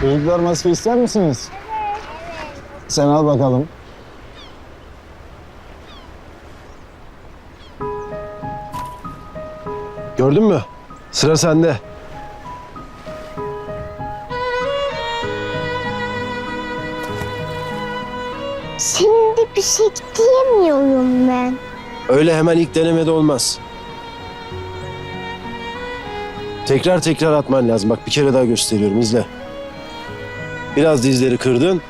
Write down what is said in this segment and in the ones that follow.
Çocuklar maske ister misiniz? Sen al bakalım. Gördün mü? Sıra sende. Şimdi bir şey diyemiyorum ben. Öyle hemen ilk denemede olmaz. Tekrar tekrar atman lazım. Bak bir kere daha gösteriyorum. izle. Biraz dizleri kırdın.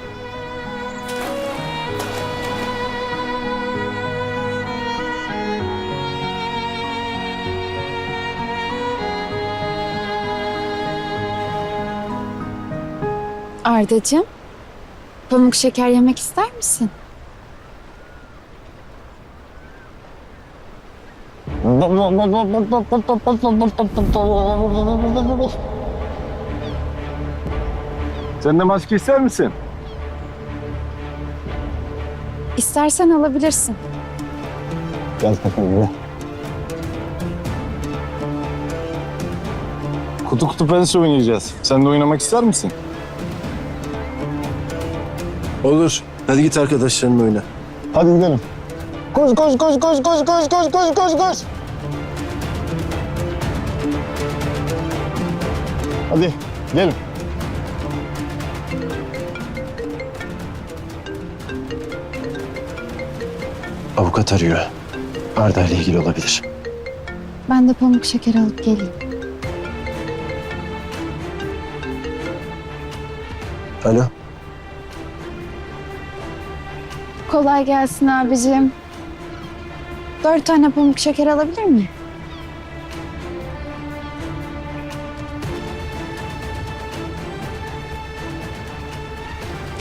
Ardacığım, pamuk şeker yemek ister misin? Sen de maske ister misin? İstersen alabilirsin. Gel bakalım gel. Kutu kutu pense oynayacağız. Sen de oynamak ister misin? Olur. Hadi git arkadaşlarınla oyna. Hadi gidelim. Koş koş koş koş koş koş koş koş koş koş. Hadi gelin. Avukat arıyor. Arda ile ilgili olabilir. Ben de pamuk şeker alıp geleyim. Alo. Kolay gelsin abicim. Dört tane pamuk şeker alabilir miyim?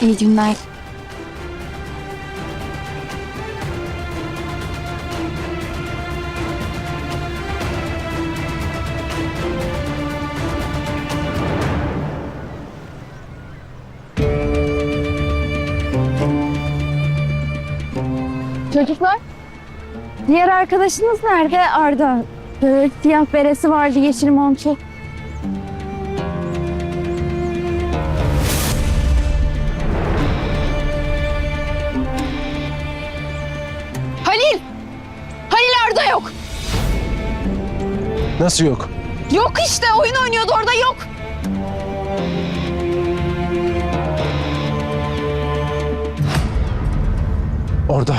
İyi günler. Çocuklar, diğer arkadaşınız nerede Arda? Böyle siyah beresi vardı, yeşil montu. Halil! Halil Arda yok. Nasıl yok? Yok işte oyun oynuyordu orada yok. Orada.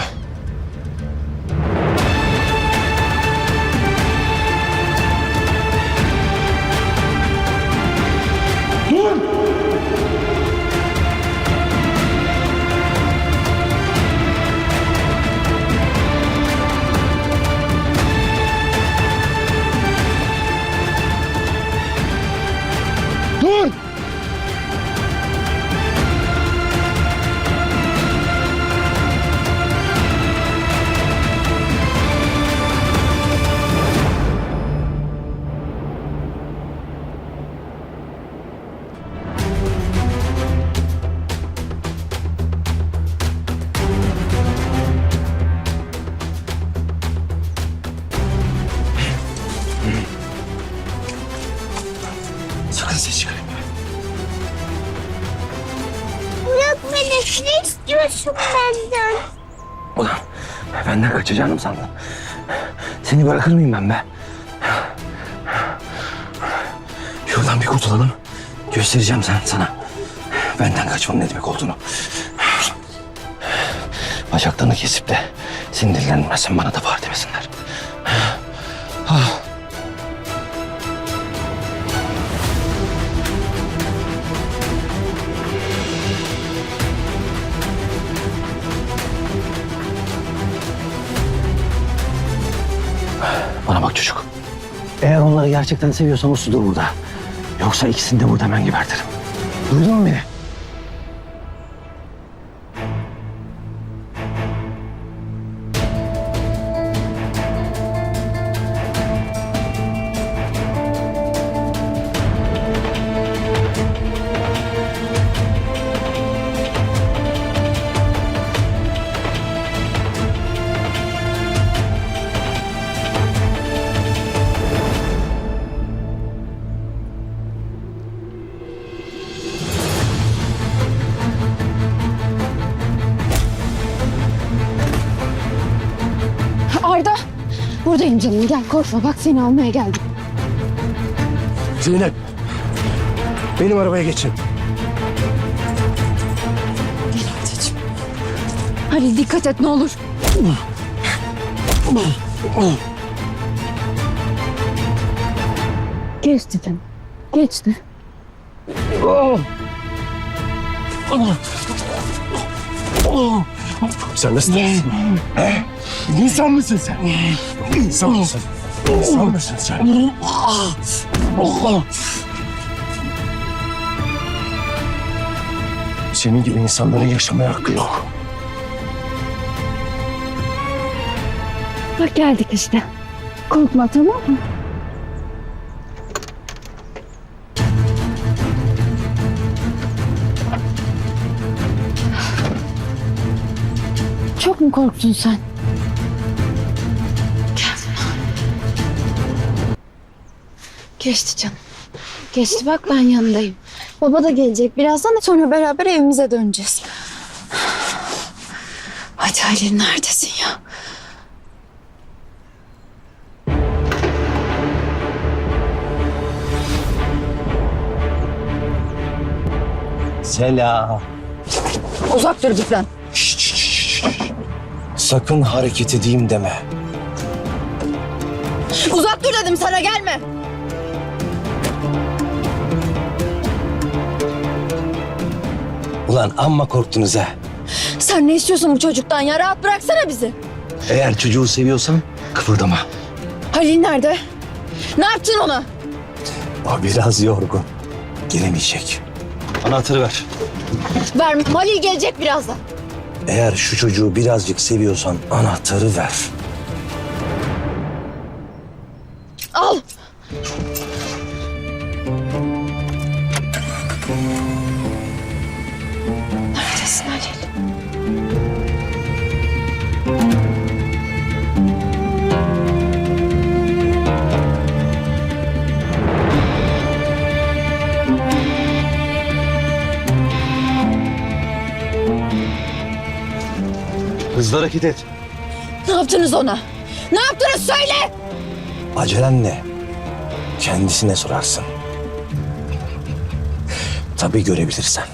Kaçacağını mı sandın? Seni bırakır mıyım ben be? Şuradan bir kurtulalım. Göstereceğim sen sana. Benden kaçmanın ne demek olduğunu. Bacaklarını kesip de sinirlenmezsen bana da var Bana bak çocuk. Eğer onları gerçekten seviyorsan usludur burada. Yoksa ikisini de burada hemen gebertirim. Duydun mu beni? Buradayım canım gel korkma bak seni almaya geldim. Zeynep. Benim arabaya geçin. Gel Arda'cığım. Halil dikkat et ne olur. Geçti canım. Geçti. Sen nasıl? He? İnsan mısın sen? İnsan mısın? İnsan mısın sen? Senin gibi insanların yaşamaya hakkı yok. Bak geldik işte. Korkma tamam mı? Çok mu korktun sen? Gel. Geçti canım. Geçti bak ben yanındayım. Baba da gelecek birazdan sonra beraber evimize döneceğiz. Hadi Halil neredesin ya? Selam. Uzak dur Gifren. Sakın hareket edeyim deme. Uzak dur dedim sana gelme. Ulan amma korktunuz ha. Sen ne istiyorsun bu çocuktan ya? Rahat bıraksana bizi. Eğer çocuğu seviyorsan kıpırdama. Halil nerede? Ne yaptın ona? O biraz yorgun. Gelemeyecek. Anahtarı ver. Vermem. Halil gelecek birazdan. Eğer şu çocuğu birazcık seviyorsan anahtarı ver. Al. Hızlı hareket et. Ne yaptınız ona? Ne yaptınız söyle. Acelen ne? Kendisine sorarsın. Tabii görebilirsen.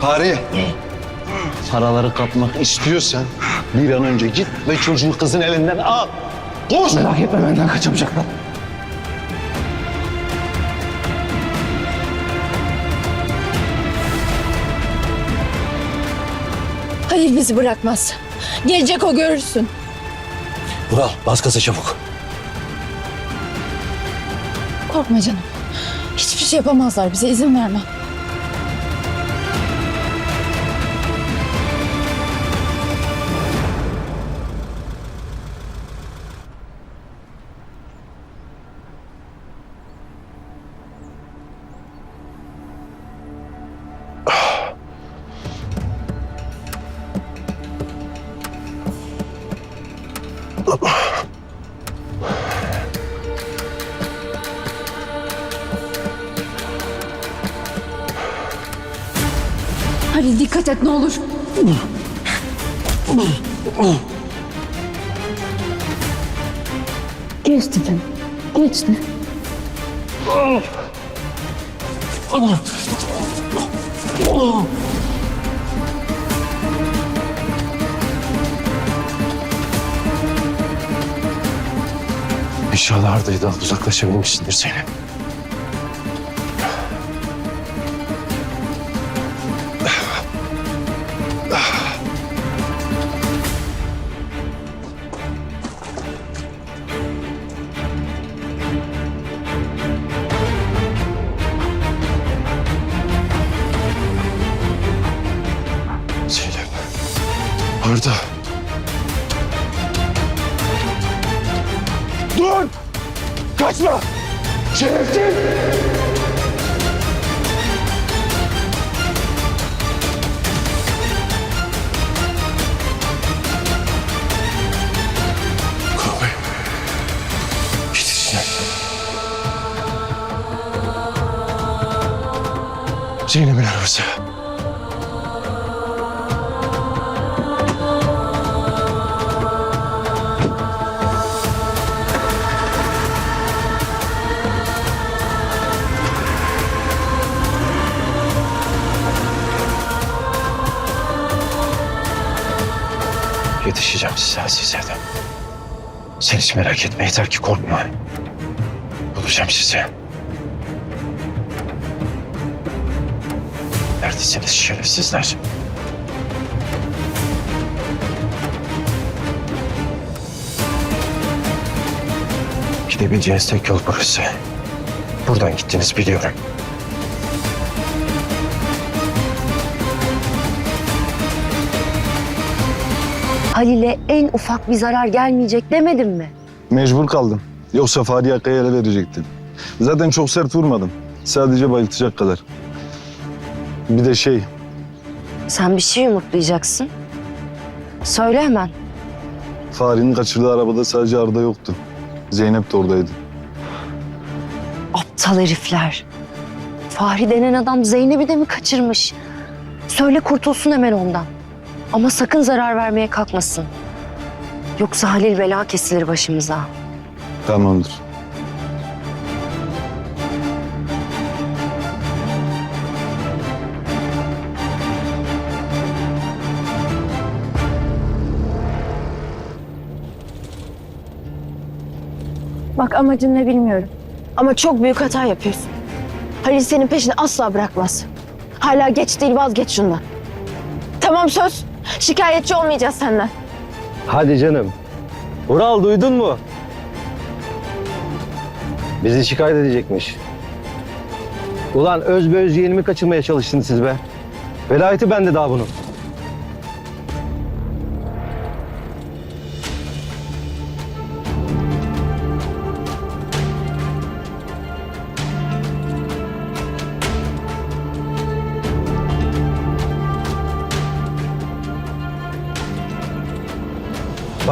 Fare. Paraları kapmak istiyorsan bir an önce git ve çocuğu kızın elinden al. Koş. Merak etme benden kaçamayacaklar. Halil bizi bırakmaz. Gelecek o görürsün. Vural bas gaza çabuk. Korkma canım. Hiçbir şey yapamazlar bize izin vermem. Dikkat et ne olur. Geçti canım. Geçti. İnşallah Arda'yı da alıp uzaklaşabilmişsindir Zeynep. Arda. Dur! Kaçma! Şerefsiz! Zeynep'in arabası. Yetişeceğim size Azize Hanım. Sen hiç merak etme yeter ki korkma. Bulacağım sizi. Neredesiniz şerefsizler? Gidebileceğiniz tek yol burası. Buradan gittiniz biliyorum. Halil'e en ufak bir zarar gelmeyecek demedim mi? Mecbur kaldım. Yoksa Fahri Akkaya ele verecektim. Zaten çok sert vurmadım. Sadece bayıltacak kadar. Bir de şey, Sen bir şey yumurtlayacaksın. Söyle hemen. Fahri'nin kaçırdığı arabada sadece Arda yoktu. Zeynep de oradaydı. Aptal herifler. Fahri denen adam Zeynep'i de mi kaçırmış? Söyle kurtulsun hemen ondan. Ama sakın zarar vermeye kalkmasın. Yoksa Halil bela kesilir başımıza. Tamamdır. Bak amacın ne bilmiyorum. Ama çok büyük hata yapıyorsun. Halil senin peşini asla bırakmaz. Hala geç değil vazgeç şundan. Tamam söz. Şikayetçi olmayacağız senden. Hadi canım. Vural duydun mu? Bizi şikayet edecekmiş. Ulan öz be öz yeğenimi kaçırmaya çalıştınız siz be. Velayeti bende daha bunun.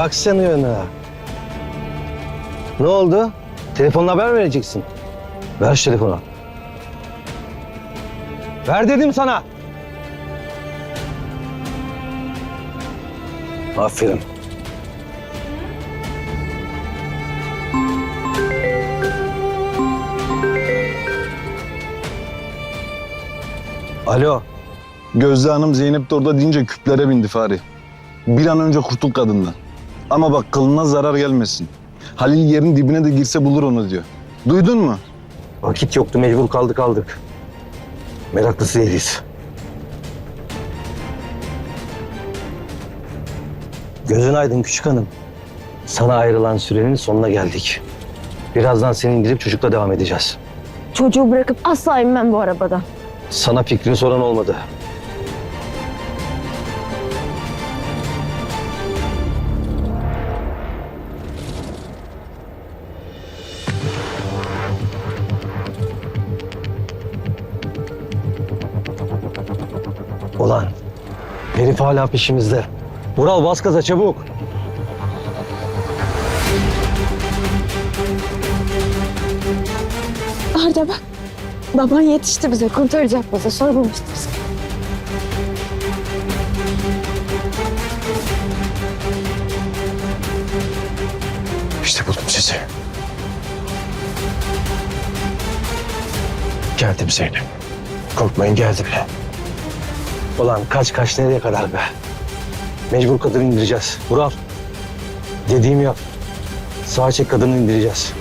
Bak sen yana. Ne oldu? Telefonla haber vereceksin? Ver şu telefonu. Ver dedim sana. Aferin. Alo. Gözde Hanım Zeynep de orada deyince küplere bindi Fahri. Bir an önce kurtul kadından. Ama bak kılına zarar gelmesin. Halil yerin dibine de girse bulur onu diyor. Duydun mu? Vakit yoktu mecbur kaldık aldık. Meraklısı değiliz. Gözün aydın küçük hanım. Sana ayrılan sürenin sonuna geldik. Birazdan seni indirip çocukla devam edeceğiz. Çocuğu bırakıp asla inmem bu arabadan. Sana fikrini soran olmadı. Herif hala peşimizde. Vural bas gaza çabuk. Arda bak. Baban yetişti bize kurtaracak bizi. Sormamıştır. İşte buldum sizi. Geldim Zeynep. Korkmayın geldim. Ulan kaç kaç nereye kadar be? Mecbur kadını indireceğiz. Vural. Dediğimi yap. Sağa çek kadını indireceğiz.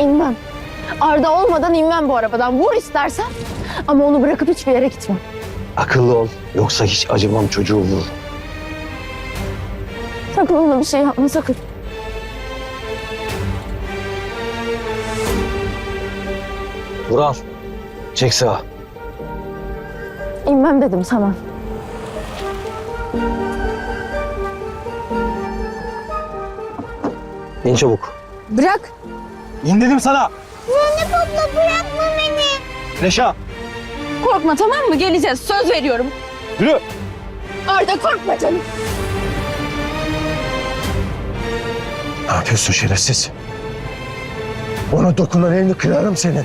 İnmem. Arda olmadan inmem bu arabadan. Vur istersen. Ama onu bırakıp hiçbir yere gitmem. Akıllı ol. Yoksa hiç acımam çocuğu vur. Sakın ona bir şey yapma sakın. Vural. Çek sağa. İnmem dedim sana. İn çabuk. Bırak. İn dedim sana. Zeynep abla bırakma beni. Reşa. Korkma tamam mı? Geleceğiz. Söz veriyorum. Yürü. Arda korkma canım. Ne yapıyorsun şerefsiz? Ona dokunan elini kırarım senin.